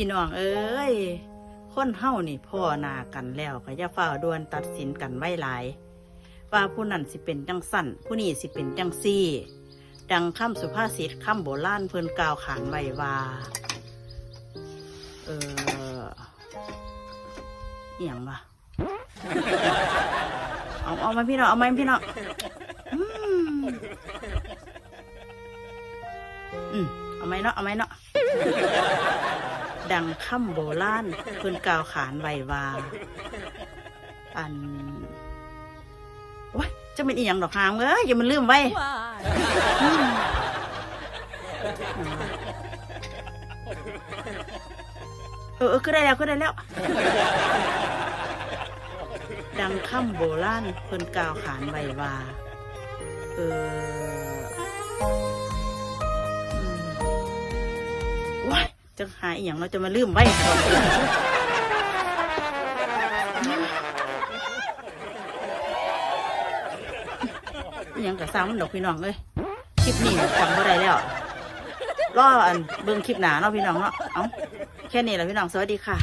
พี่น้องเอ้ยคนเฮานี่พ่อนากันแล้วก็อย่าฝ้าดวนตัดสินกันไว้หลาย ว่าผู้นั้นสิเป็นจังสั่นผู้นี้สิเป็นจังซี่ ดังคำสุภาษิตคำโบราณเพิ่นกล่าวขานไว้ว่า เอออหย่างวะเอาเอามาพี่น้องเอามาพี่น้องอืมเอาไหมเนาะเอาไหมเนาะ งคำโบราณเพิ่นกล่าวขานไว้ว่า อันว้ยจะเป็นอีหยังดอกหางเอ้ยอย่ามันลืมไว้อืมเออเออก็ได้แล้วก็ได้แล้ว ดังคำโบราณเพิ่นกล่าวขานไว้ว่า เออ จะหาอีหยังเราจะมาลืมไว้อีหยังกับซ้ำดอกพี่น้องเลยคลิปนี้จำบ่ได้แล้วรออันเบิ่งคลิปหนาเนาะพี่น้องเนาะเอาแค่นี้แหละพี่น้องสวัสดีค่ะ